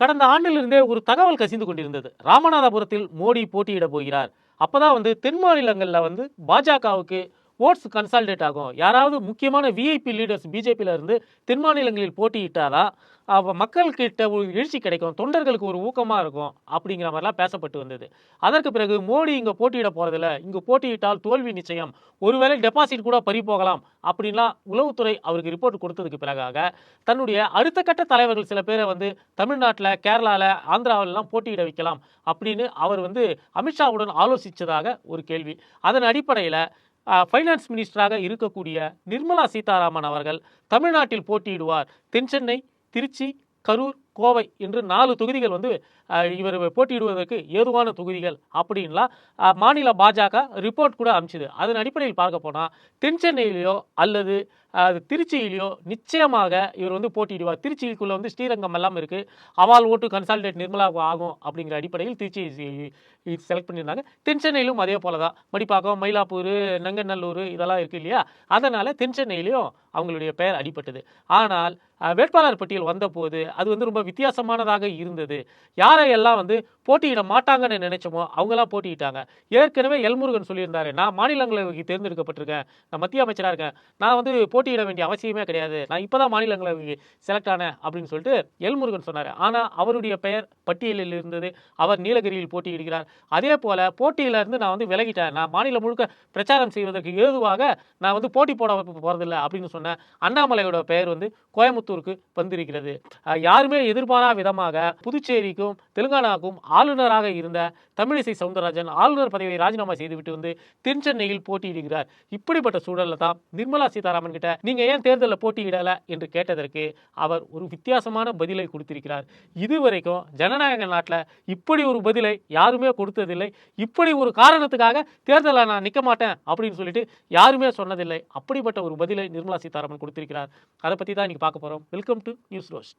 கடந்த ஆண்டிலிருந்தே ஒரு தகவல் கசிந்து கொண்டிருந்தது. ராமநாதபுரத்தில் மோடி போட்டியிட போகிறார். அப்போதான் வந்து தென் மாநிலங்களில் வந்து பாஜகவுக்கு ஓட்ஸ் கன்சால்டேட் ஆகும். யாராவது முக்கியமான விஐபி லீடர்ஸ் பிஜேபியில் இருந்து தென் மாநிலங்களில் போட்டியிட்டாரா அவ மக்கள்கிட்ட ஒரு எழுச்சி கிடைக்கும் தொண்டர்களுக்கு ஒரு ஊக்கமாக இருக்கும் அப்படிங்கிற மாதிரிலாம் பேசப்பட்டு வந்தது. அதற்கு பிறகு மோடி இங்கே போட்டியிட போகிறதில்ல இங்கே போட்டியிட்டால் தோல்வி நிச்சயம் ஒருவேளை டெபாசிட் கூட பறி போகலாம் அப்படின்லாம் உளவுத்துறை அவருக்கு ரிப்போர்ட் கொடுத்ததுக்கு பிறகாக தன்னுடைய அடுத்த கட்ட தலைவர்கள் சில பேரை வந்து தமிழ்நாட்டில் கேரளாவில் ஆந்திராவிலலாம் போட்டியிட வைக்கலாம் அப்படின்னு அவர் வந்து அமித்ஷாவுடன் ஆலோசித்ததாக ஒரு கேள்வி. அதன் அடிப்படையில் ஃபைனான்ஸ் மினிஸ்டராக இருக்கக்கூடிய நிர்மலா சீதாராமன் அவர்கள் தமிழ்நாட்டில் போட்டியிடுவார். தென்சென்னை திருச்சி கரூர் கோவை என்று நாலு தொகுதிகள் வந்து இவர் போட்டியிடுவதற்கு ஏதுவான தொகுதிகள் அப்படின்லாம் மாநில பாஜக ரிப்போர்ட் கூட அனுப்பிச்சுது அதன் அடிப்படையில் பார்க்க போனால் தென்சென்னையிலேயோ அல்லது அது திருச்சியிலையும் நிச்சயமாக இவர் வந்து போட்டியிடுவார். திருச்சிக்குள்ளே வந்து ஸ்ரீரங்கம் எல்லாம் இருக்குது அவால் ஓட்டு கன்சால்டேட் நிர்மலா ஆகும் அப்படிங்கிற அடிப்படையில் திருச்சி செலக்ட் பண்ணியிருந்தாங்க. தென்சென்னையிலும் அதே போல தான் மடிப்பாக்கம் மயிலாப்பூர் நங்கநல்லூர் இதெல்லாம் இருக்குது இல்லையா? அதனால் தென்சென்னையிலையும் அவங்களுடைய பெயர் அடிபட்டது. ஆனால் வேட்பாளர் பட்டியல் வந்தபோது அது வந்து ரொம்ப வித்தியாசமானதாக இருந்தது. யாரையெல்லாம் வந்து போட்டியிட மாட்டாங்கன்னு நினைச்சோமோ அவங்களாம் போட்டியிட்டாங்க. ஏற்கனவே எல்முருகன் சொல்லியிருந்தாரு நான் மாநிலங்களவைக்கு தேர்ந்தெடுக்கப்பட்டிருக்கேன். நான் மத்திய அமைச்சராக இருக்கேன். நான் வந்து போட்டி போட்டியிட வேண்டிய அவசியமே கிடையாது. நான் இப்போதான் மாநிலங்களை செலக்ட் ஆனேன் அப்படின்னு சொல்லிட்டு எல்முருகன் சொன்னார். ஆனால் அவருடைய பெயர் பட்டியலில் இருந்தது. அவர் நீலகிரியில் போட்டியிடுகிறார். அதே போல் போட்டியில இருந்து நான் வந்து விலகிட்டேன். நான் மாநிலம் முழுக்க பிரச்சாரம் செய்வதற்கு ஏதுவாக நான் வந்து போட்டி போட போகிறதில்ல அப்படின்னு சொன்னேன் அண்ணாமலையோட பெயர் வந்து கோயம்புத்தூருக்கு வந்திருக்கிறது. யாருமே எதிர்பாரா விதமாக புதுச்சேரிக்கும் தெலுங்கானாவுக்கும் ஆளுநராக இருந்த தமிழிசை சவுந்தரராஜன் ஆளுநர் பதவியை ராஜினாமா செய்துவிட்டு வந்து திருச்சென்னையில் போட்டியிடுகிறார். இப்படிப்பட்ட சூழலில் தான் நிர்மலா சீதாராமன் கிட்ட நீங்க ஏன் தேர்தலில் போட்டியிடல? என்று கேட்டதற்கு அவர் ஒரு வித்தியாசமான பதிலை கொடுத்திருக்கிறார். இதுவரைக்கும் ஜனநாயக நாட்டில் இப்படி ஒரு பதிலை யாருமே கொடுத்ததில்லை. இப்படி ஒரு காரணத்துக்காக தேர்தலில் நான் நிற்க மாட்டேன் அப்படின்னு சொல்லிட்டு யாருமே சொன்னதில்லை. அப்படிப்பட்ட ஒரு பதிலை நிர்மலா சீதாராமன் கொடுத்திருக்கிறார். அதை பற்றி தான் இன்னைக்கு பார்க்க போகிறோம் welcome to news roast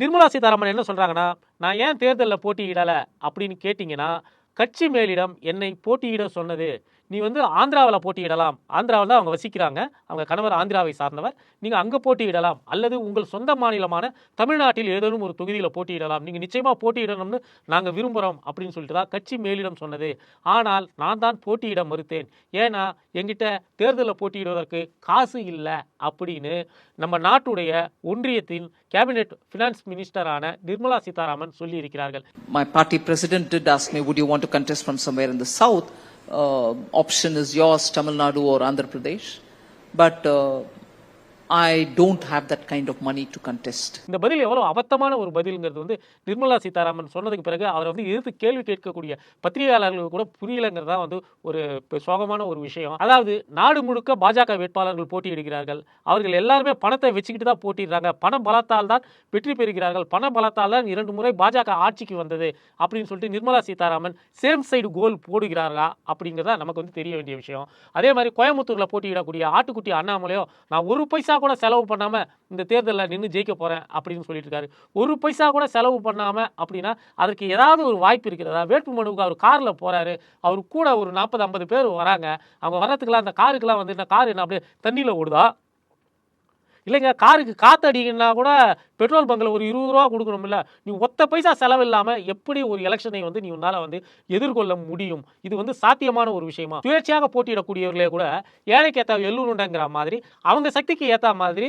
Nirmala Sitharaman என்ன சொல்கிறாங்கன்னா நான் ஏன் தேர்தலில் போட்டியிடலை அப்படின்னு கேட்டிங்கன்னா கட்சி மேலிடம் என்னை போட்டியிட சொன்னது நீ வந்து ஆந்திராவில் போட்டியிடலாம். ஆந்திராவில் தான் அவங்க வசிக்கிறாங்க. அவங்க கணவர் ஆந்திராவை சார்ந்தவர். நீங்கள் அங்கே போட்டியிடலாம். அல்லது உங்கள் சொந்த மாநிலமான தமிழ்நாட்டில் ஏதேனும் ஒரு தொகுதியில் போட்டியிடலாம். நீங்கள் நிச்சயமாக போட்டியிடணும்னு நாங்கள் விரும்புகிறோம் அப்படின்னு சொல்லிட்டு தான் கட்சி மேலிடம் சொன்னது. ஆனால் நான் தான் போட்டியிட மறுத்தேன். ஏன்னா என்கிட்ட தேர்தலில் போட்டியிடுவதற்கு காசு இல்லை அப்படின்னு நம்ம நாட்டுடைய ஒன்றியத்தின் கேபினெட் ஃபினான்ஸ் மினிஸ்டரான நிர்மலா சீதாராமன் சொல்லியிருக்கிறார்கள். My party president did ask me, would you want to contest from somewhere in the south? Uh, option is yours, Tamil Nadu or Andhra Pradesh. But I don't have that kind of money to contest இந்த பதில் எவ்வளவு அபத்தமான ஒரு பதில்ங்கிறது வந்து நிர்மலா சீதாராமன் சொன்னதுக்கு பிறகு அவரை வந்து எதிர்த்து கேள்வி கேட்கக்கூடிய பத்திரிகையாளர்களுக்கு கூட புரியலைங்கிறது தான் வந்து ஒரு சோகமான ஒரு விஷயம். அதாவது நாடு முழுக்க பாஜக வேட்பாளர்கள் போட்டியிடுகிறார்கள். அவர்கள் எல்லாருமே பணத்தை வச்சுக்கிட்டு தான் போட்டிடுறாங்க பண பலத்தால் தான் வெற்றி பெறுகிறார்கள். பண பலத்தால் தான் இரண்டு முறை பாஜக ஆட்சிக்கு வந்தது அப்படின்னு சொல்லிட்டு Nirmala Sitharaman same side goal போடுகிறார்களா அப்படிங்கிறதா நமக்கு வந்து தெரிய வேண்டிய விஷயம். அதே மாதிரி கோயம்புத்தூரில் போட்டியிடக்கூடிய ஆட்டுக்குட்டி அண்ணாமலையோ நான் ஒரு பைசா கூட செலவு பண்ணாம இந்த தேர்தலில் நின்று ஜெயிக்க போறேன் அப்படின்னு சொல்லிட்டு இருக்காரு ஒரு பைசா கூட செலவு பண்ணாம அப்படின்னா அதற்கு ஏதாவது ஒரு வாய்ப்பு இருக்கிறதா? வேட்பு மனுவுக்கு அவர் காரில் போறாரு. அவர் கூட ஒரு நாற்பது ஐம்பது பேர் வராங்க. அவங்க வர்றதுக்கெல்லாம் அந்த காருக்கெல்லாம் வந்து இந்த கார் என்ன அப்படியே தண்ணியில் ஓடுதா? இல்லைங்க காருக்கு காற்று அடிக்கணும்னா கூட பெட்ரோல் பங்கில் ஒரு இருபது ரூபா கொடுக்கணும்ல. நீ ஒத்த பைசா செலவு இல்லாமல் எப்படி ஒரு எலெக்ஷனை வந்து நீ உன்னால் வந்து எதிர்கொள்ள முடியும்? இது வந்து சாத்தியமான ஒரு விஷயமா? சுயேட்சையாக போட்டியிடக்கூடியவர்களே கூட ஏழைக்கு ஏற்ற எள்ளுருண்டங்கிற மாதிரி அவங்க சக்திக்கு ஏற்ற மாதிரி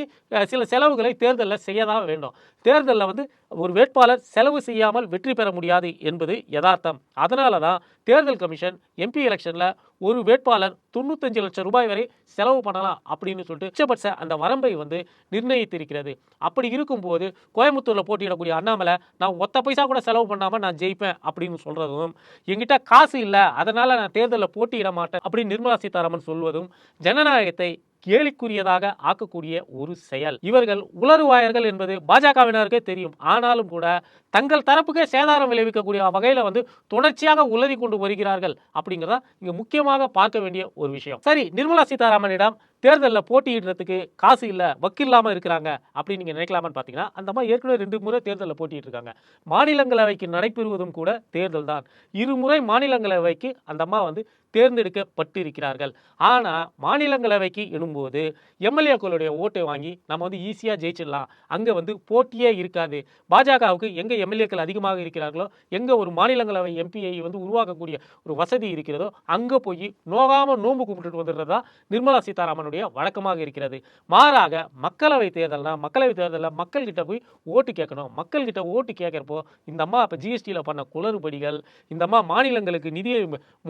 சில செலவுகளை தேர்தலில் செய்ய தான் வேண்டும். தேர்தலில் வந்து ஒரு வேட்பாளர் செலவு செய்யாமல் வெற்றி பெற முடியாது என்பது யதார்த்தம். அதனால தான் தேர்தல் கமிஷன் எம்பி எலெக்ஷனில் ஒரு வேட்பாளர் தொண்ணூத்தஞ்சு லட்சம் ரூபாய் வரை செலவு பண்ணலாம் அப்படின்னு சொல்லிட்டு உச்சபட்ச அந்த வரம்பை வந்து நிர்ணயித்திருக்கிறது. அப்படி இருக்கும்போது கோயம்புத்தூரில் போட்டியிடக்கூடிய அண்ணாமலை நான் ஒத்த பைசா கூட செலவு பண்ணாமல் நான் ஜெயிப்பேன் அப்படின்னு சொல்கிறதும் என்கிட்ட காசு இல்லை அதனால் நான் தேர்தலில் போட்டியிட மாட்டேன் அப்படின்னு நிர்மலா சீதாராமன் சொல்வதும் ஜனநாயகத்தை கேலிக்குரியதாக ஆக்கக்கூடிய ஒரு செயல். இவர்கள் உளறுவாயர்கள் என்பது பாஜகவினருக்கே தெரியும். ஆனாலும் கூட தங்கள் தரப்புக்கே சேதாரம் விளைவிக்கக்கூடிய வகையில் வந்து தொடர்ச்சியாக உலதி கொண்டு வருகிறார்கள் அப்படிங்கிறத இங்க முக்கியமாக பார்க்க வேண்டிய ஒரு விஷயம். சரி நிர்மலா சீதாராமனிடம் தேர்தலில் போட்டியிடுறதுக்கு காசு இல்லை வக்கு இல்லாமல் இருக்கிறாங்க அப்படின்னு நீங்கள் நினைக்கலாமான்னு பார்த்தீங்கன்னா அந்த மாதிரி ஏற்கனவே ரெண்டு முறை தேர்தலில் போட்டிட்டு இருக்காங்க மாநிலங்களவைக்கு நடைபெறுவதும் கூட தேர்தல் தான் இருமுறை மாநிலங்களவைக்கு அந்த அம்மா வந்து தேர்ந்தெடுக்கப்பட்டு இருக்கிறார்கள் ஆனால் மாநிலங்களவைக்கு எனும்போது எம்எல்ஏக்களுடைய ஓட்டை வாங்கி நம்ம வந்து ஈஸியாக ஜெயிச்சிடலாம். அங்கே வந்து போட்டியே இருக்காது. பாஜகவுக்கு எங்கே எம்எல்ஏக்கள் அதிகமாக இருக்கிறார்களோ எங்கே ஒரு மாநிலங்களவை எம்பியை வந்து உருவாக்கக்கூடிய ஒரு வசதி இருக்கிறதோ அங்கே போய் நோகாமல் நோன்பு கும்பிட்டுட்டு வந்துடுறது தான் நிர்மலா சீதாராமனுடைய வழக்கமாக இருக்கிறது. மாறாக மக்களவை தேர்தல்னா மக்களவை தேர்தலில் மக்கள்கிட்ட போய் ஓட்டு கேட்கணும். மக்கள்கிட்ட ஓட்டு கேட்குறப்போ இந்த அம்மா இப்போ ஜிஎஸ்டியில் பண்ண குளறுபடிகள் இந்த அம்மா மாநிலங்களுக்கு நிதியை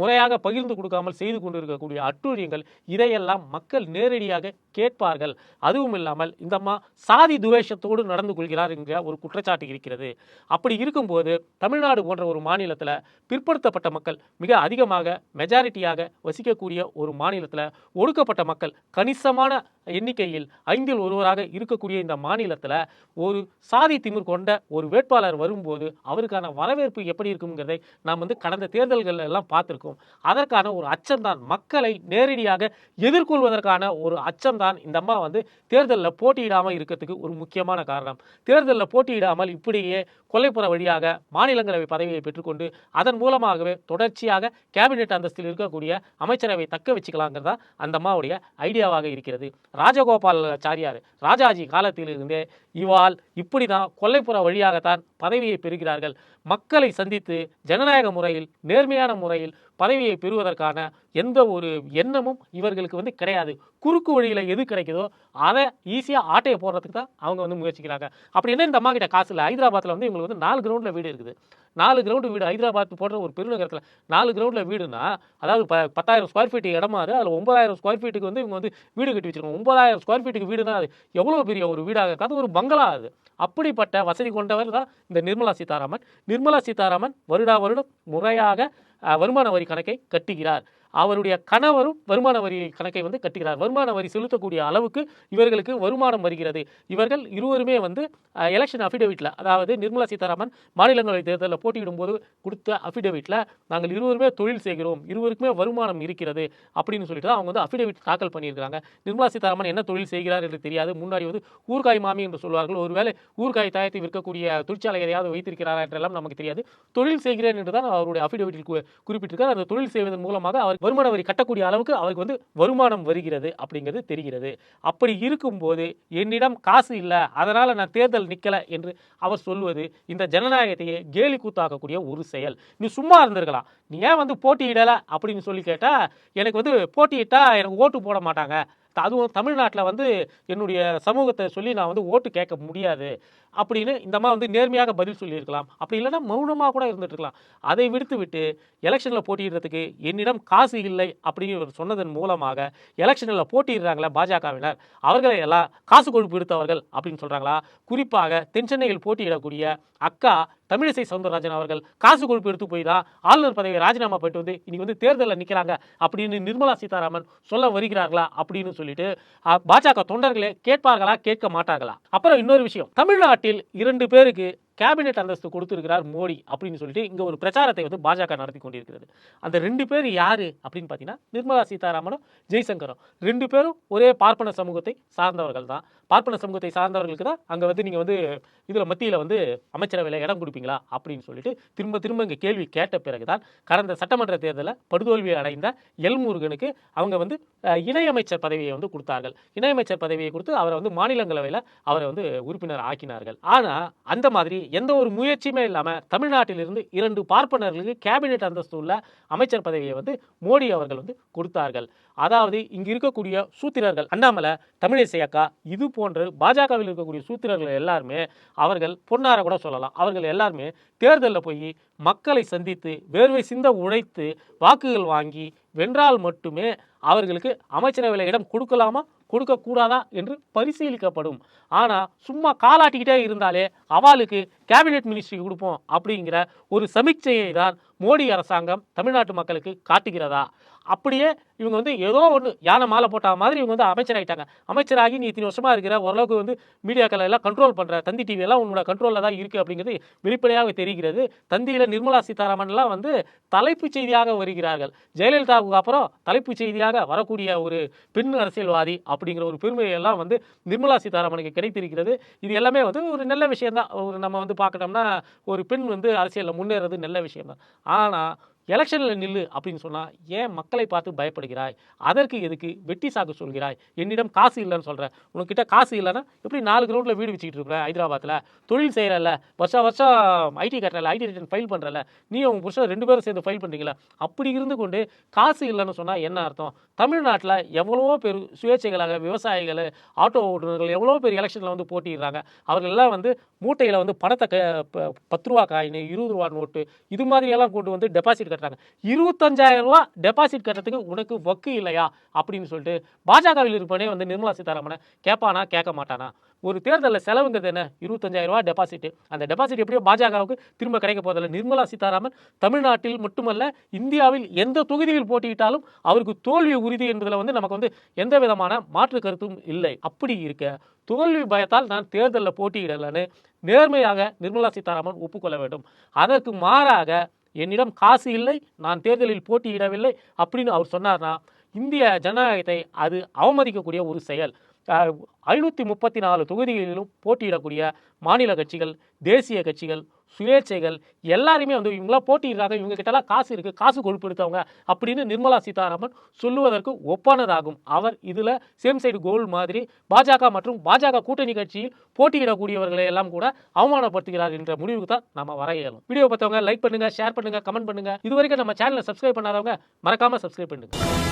முறையாக பகிர்ந்து கொடுக்காமல் செய்து கொண்டிருக்கக்கூடிய அட்டூழியங்கள் இதையெல்லாம் மக்கள் நேரடியாக கேட்பார்கள். அதுவும் இல்லாமல் இந்த அம்மா சாதி துவேஷத்தோடு நடந்து கொள்கிறார் என்கிற ஒரு குற்றச்சாட்டு இருக்கிறது. அப்படி இருக்கும்போது தமிழ்நாடு போன்ற ஒரு மாநிலத்தில் பிற்படுத்தப்பட்ட மக்கள் மிக அதிகமாக மெஜாரிட்டியாக வசிக்கக்கூடிய ஒரு மாநிலத்தில் ஒடுக்கப்பட்ட மக்கள் கணிசமான எண்ணிக்கையில் ஐந்தில் ஒருவராக இருக்கக்கூடிய இந்த மாநிலத்தில் ஒரு சாதி திமிர் கொண்ட ஒரு வேட்பாளர் வரும்போது அவருக்கான வரவேற்பு எப்படி இருக்குங்கிறதை நாம் வந்து கடந்த தேர்தல்கள் எல்லாம் பார்த்துருக்கோம். அதற்கான ஒரு அச்சம்தான். மக்களை நேரடியாக எதிர்கொள்வதற்கான ஒரு அச்சம்தான். இந்த அம்மா வந்து தேர்தலில் போட்டியிடாமல் இருக்கிறதுக்கு ஒரு முக்கியமான காரணம். தேர்தலில் போட்டியிடாமல் இப்படியே கொல்லைப்புற வழியாக மாநிலங்களவை பதவியை பெற்றுக்கொண்டு அதன் மூலமாகவே தொடர்ச்சியாக கேபினெட் அந்தஸ்தில் இருக்கக்கூடிய அமைச்சரவை தக்க வச்சுக்கலாங்கிறதா அந்த அம்மாவுடைய ஐடியாவாக இருக்கிறது. ராஜகோபாலாச்சாரியார் ராஜாஜி காலத்திலிருந்தே இவால் இப்படி தான் கொல்லைப்புற வழியாகத்தான் பதவியை பெறுகிறார்கள். மக்களை சந்தித்து ஜனநாயக முறையில் நேர்மையான முறையில் பதவியை பெறுவதற்கான எந்த ஒரு எண்ணமும் இவர்களுக்கு வந்து கிடையாது. குறுக்கு வழியில் எது கிடைக்குதோ அதை ஈஸியாக ஆட்டையை போடுறதுக்கு தான் அவங்க வந்து முயற்சிக்கிறாங்க. அப்படி என்ன இந்த அம்மா கிட்ட காசு இல்லை? ஹைதராபாத்தில் வந்து இவங்களுக்கு வந்து நாலு கிரவுண்டில் வீடு இருக்குது. நாலு கிரவுண்டு வீடு ஹைதராபாத் போன்ற ஒரு பெருநகரத்தில் நாலு கிரவுண்டில் வீடுனா அதாவது ப பத்தாயிரம் ஸ்கொயர் ஃபீட் அது அதில் ஒன்பதாயிரம் ஸ்கொயர் ஃபீட்டுக்கு வந்து இவங்க வந்து வீடு கட்டி வச்சிருக்காங்க. ஒன்பதாயிரம் ஸ்கொயர் ஃபீட்டுக்கு வீடுனா அது எவ்வளோ பெரிய ஒரு வீடாக இருக்காது. ஒரு பங்களா அது. அப்படிப்பட்ட வசதி கொண்டவர் தான் இந்த நிர்மலா சீதாராமன். நிர்மலா சீதாராமன் வருடா வருடம் முறையாக வருமான வரி கணக்கை கட்டுகிறார். அவருடைய கணவரும் வருமான வரி கணக்கை வந்து கட்டுகிறார். வருமான வரி செலுத்தக்கூடிய அளவுக்கு இவர்களுக்கு வருமானம் வருகிறது. இவர்கள் இருவருமே வந்து எலெக்ஷன் அஃபிடேவிட்டில் அதாவது நிர்மலா சீதாராமன் மாநிலங்களவை தேர்தலில் போட்டியிடும் போது கொடுத்த அஃபிடவிட்டில் நாங்கள் இருவருமே தொழில் செய்கிறோம். இருவருக்குமே வருமானம் இருக்கிறது அப்படின்னு சொல்லிட்டு தான் அவங்க வந்து அஃபிடேவிட் தாக்கல் பண்ணியிருக்காங்க நிர்மலா சீதாராமன் என்ன தொழில் செய்கிறார் என்று தெரியாது. முன்னாடி வந்து ஊர்காய் மாமி என்று சொல்வார்கள். ஒருவேளை ஊர்காய் தயாரித்து விற்கக்கூடிய தொழிற்சாலை எதையாவது வைத்திருக்கிறாரா என்றெல்லாம் நமக்கு தெரியாது. தொழில் செய்கிறேன் என்று தான் அவருடைய அஃபிடேவிட்டில் குறிப்பிட்டிருக்கார். அந்த தொழில் செய்வதன் மூலமாக அவர் வருமான வரி கட்டக்கூடிய அளவுக்கு அவருக்கு வந்து வருமானம் வருகிறது அப்படிங்கிறது தெரிகிறது. அப்படி இருக்கும்போது என்னிடம் காசு இல்லை அதனால் நான் தேர்தல் நிற்கலை என்று அவர் சொல்வது இந்த ஜனநாயகத்தையே கேலி கூத்தாக்கக்கூடிய ஒரு செயல். நீ சும்மா இருந்திருக்கலாம். நீ ஏன் வந்து போட்டியிடலை அப்படின்னு சொல்லி கேட்டால் எனக்கு வந்து போட்டியிட்டால் எனக்கு ஓட்டு போட மாட்டாங்க. அதுவும் தமிழ்நாட்டில் வந்து என்னுடைய சமூகத்தை சொல்லி நான் வந்து ஓட்டு கேட்க முடியாது அப்படின்னு இந்த மாதிரி வந்து நேர்மையாக பதில் சொல்லியிருக்கலாம். அப்படி இல்லைன்னா மௌனமாக கூட இருந்துட்டுருக்கலாம் அதை விடுத்து விட்டு எலெக்ஷனில் போட்டியிடுறதுக்கு என்னிடம் காசு இல்லை அப்படின்னு இவர் சொன்னதன் மூலமாக எலெக்ஷனில் போட்டியிடுறாங்களே பாஜகவினர். அவர்களை எல்லாம் காசு கொழுப்பு எடுத்தவர்கள் அப்படின்னு சொல்கிறாங்களா குறிப்பாக தென் சென்னையில் போட்டியிடக்கூடிய அக்கா தமிழிசை சவுந்தரராஜன் அவர்கள் காசு கொழுப்பு எடுத்து போய் தான் ஆளுநர் பதவியை ராஜினாமா போயிட்டு வந்து இன்னைக்கு வந்து தேர்தலில் நிற்கிறாங்க அப்படின்னு நிர்மலா சீதாராமன் சொல்ல வருகிறார்களா அப்படின்னு சொல்லிட்டு பாஜக தொண்டர்களே கேட்பார்களா கேட்க மாட்டார்களா? அப்புறம் இன்னொரு விஷயம் தமிழ்நாட்டில் இரண்டு பேருக்கு கேபினெட் அந்தஸ்து கொடுத்துருக்கிறார் மோடி அப்படின்னு சொல்லிட்டு இங்கே ஒரு பிரச்சாரத்தை வந்து பாஜக நடத்தி கொண்டிருக்கிறது. அந்த ரெண்டு பேர் யார் அப்படின்னு பார்த்தீங்கன்னா நிர்மலா சீதாராமனும் ஜெய்சங்கரும். ரெண்டு பேரும் ஒரே பார்ப்பன சமூகத்தை சார்ந்தவர்கள் தான். பார்ப்பன சமூகத்தை சார்ந்தவர்களுக்கு தான் அங்கே வந்து நீங்கள் வந்து இதில் மத்தியில் வந்து அமைச்சரவையில் இடம் கொடுப்பீங்களா அப்படின்னு சொல்லிட்டு திரும்ப திரும்ப இங்கே கேள்வி கேட்ட பிறகு தான் கடந்த சட்டமன்ற தேர்தலில் படுதோல்வி அடைந்த எல்முருகனுக்கு அவங்க வந்து இணையமைச்சர் பதவியை வந்து கொடுத்தார்கள். இணையமைச்சர் பதவியை கொடுத்து அவரை வந்து மாநிலங்களவையில் அவரை வந்து உறுப்பினர் ஆக்கினார்கள். ஆனால் அந்த மாதிரி எந்த ஒரு முயற்சியுமே இல்லாமல் தமிழ்நாட்டிலிருந்து இரண்டு பார்ப்பனர்களுக்கு கேபினெட் அந்தஸ்து உள்ள அமைச்சர் பதவியை வந்து மோடி அவர்கள் வந்து கொடுத்தார்கள். அதாவது இங்கு இருக்கக்கூடிய சூத்திரர்கள் அண்ணாமலை தமிழிசை அக்கா இது போன்று பாஜகவில் இருக்கக்கூடிய சூத்திரர்கள் எல்லாருமே அவர்கள் பொன்னார கூட சொல்லலாம். அவர்கள் எல்லாருமே தேர்தலில் போய் மக்களை சந்தித்து வேர்வை சிந்த உழைத்து வாக்குகள் வாங்கி வென்றால் மட்டுமே அவர்களுக்கு அமைச்சரவையில் இடம் கொடுக்கலாமா கொடுக்கக்கூடாதா என்று பரிசீலிக்கப்படும். ஆனால் சும்மா காலாட்டிக்கிட்டே இருந்தாலே அவளுக்கு கேபினெட் மினிஸ்ட்ரி கொடுப்போம் அப்படிங்கிற ஒரு சமீட்சையை தான் மோடி அரசாங்கம் தமிழ்நாட்டு மக்களுக்கு காட்டுகிறதா? அப்படியே இவங்க வந்து ஏதோ ஒன்று யானை மாலை போட்ட மாதிரி இவங்க வந்து அமைச்சராயிட்டாங்க. அமைச்சராகி நீ இத்தனை வருஷமாக இருக்கிற ஓரளவுக்கு வந்து மீடியாக்களை எல்லாம் கண்ட்ரோல் பண்ணுற தந்தி டிவி எல்லாம் உன்னோட கண்ட்ரோலில் தான் இருக்குது அப்படிங்கிறது வெளிப்படையாக தெரிகிறது. தந்தியில் நிர்மலா சீதாராமன்லாம் வந்து தலைப்புச் செய்தியாக வருகிறார்கள். ஜெயலலிதாவுக்கு அப்புறம் தலைப்புச் செய்தியாக வரக்கூடிய ஒரு பெண் அரசியல்வாதி அப்படிங்கிற ஒரு பெருமையெல்லாம் வந்து நிர்மலா சீதாராமனுக்கு கிடைத்திருக்கிறது. இது எல்லாமே வந்து ஒரு நல்ல விஷயம் தான் ஒரு நம்ம வந்து பார்க்கணும்னா ஒரு பெண் வந்து அரசியலில் முன்னேறது நல்ல விஷயம் தான் ஆனால் எலெக்ஷனில் நில்லு அப்படின்னு சொன்னால் ஏன் மக்களை பார்த்து பயப்படுகிறாய்? அதற்கு எதுக்கு? வெட்டி சாக்கு சொல்கிறாய். என்னிடம் காசு இல்லைன்னு சொல்கிறேன் உனக்கிட்ட காசு இல்லைன்னா எப்படி நாலு கிரௌண்டில் வீடு வச்சுக்கிட்டு இருக்கிற ஹைதராபாத்தில் தொழில் செய்கிறல்ல வருஷம் வருஷம் ஐடி கட்டுறல ஐடி ரிட்டர்ன் ஃபைல் பண்ணுறல நீ உங்கள் புருஷன் ரெண்டு பேரும் சேர்ந்து ஃபைல் பண்ணுறீங்களா அப்படி இருந்து கொண்டு காசு இல்லைன்னு சொன்னால் என்ன அர்த்தம்? தமிழ்நாட்டில் எவ்வளவோ பேர் சுயேட்சைகளாக விவசாயிகள் ஆட்டோ ஓட்டுநர்கள் எவ்வளோ பேர் எலெக்ஷனில் வந்து போட்டிடுறாங்க அவர்கள் எல்லாம் வந்து மூட்டையில் வந்து பணத்தை க ப- பத்து ரூபா காயின் இருபது ரூபா நோட்டு இது மாதிரியெல்லாம் கொண்டு வந்து டெபாசிட் கட்டுறாங்க. இருபத்தஞ்சாயிரம் ரூபா டெபாசிட் கட்டுறதுக்கு உனக்கு வக்கு இல்லையா? அப்படின்னு சொல்லிட்டு பாஜகவில் இருப்பனே வந்து நிர்மலா சீதாராமனை கேட்பானா கேட்க மாட்டானா? ஒரு தேர்தலில் செலவுங்கிறது என்ன? இருபத்தஞ்சாயிரம் ரூபா டெபாசிட் அந்த டெபாசிட் எப்படியோ பாஜகவுக்கு திரும்ப கிடைக்க போதில்லை நிர்மலா சீதாராமன் தமிழ்நாட்டில் மட்டுமல்ல இந்தியாவில் எந்த தொகுதியில் போட்டியிட்டாலும் அவருக்கு தோல்வி உறுதி என்பதில் வந்து நமக்கு வந்து எந்த விதமான மாற்று கருத்தும் இல்லை. அப்படி இருக்க தோல்வி பயத்தால் நான் தேர்தலில் போட்டியிடலன்னு நேர்மையாக நிர்மலா சீதாராமன் ஒப்புக்கொள்ள வேண்டும். அதற்கு மாறாக என்னிடம் காசு இல்லை நான் தேர்தலில் போட்டியிடவில்லை அப்படின்னு அவர் சொன்னார்னா இந்திய ஜனநாயகத்தை அது அவமதிக்கக்கூடிய ஒரு செயல். ஐநூற்றி முப்பத்தி நாலு தொகுதிகளிலும் போட்டியிடக்கூடிய மாநில கட்சிகள் தேசிய கட்சிகள் சுயேட்சைகள் எல்லாருமே வந்து இவங்களாம் போட்டியிடுறாங்க. இவங்க கிட்டலாம் காசு இருக்குது காசு கொழுப்படுத்தவங்க அப்படின்னு நிர்மலா சீதாராமன் சொல்லுவதற்கு ஒப்பானதாகும். அவர் இதில் சேம் சைடு கோல் மாதிரி பாஜக மற்றும் பாஜக கூட்டணி கட்சியில் போட்டியிடக்கூடியவர்களை எல்லாம் கூட அவமானப்படுத்துகிறார் என்ற முடிவுக்கு தான் நம்ம வர இயலும். வீடியோ பார்த்தவங்க லைக் பண்ணுங்கள் ஷேர் பண்ணுங்கள் கமெண்ட் பண்ணுங்கள் இது வரைக்கும் நம்ம சேனலை சப்ஸ்கிரைப் பண்ணாதவங்க மறக்காமல் சப்ஸ்கிரைப் பண்ணுங்கள்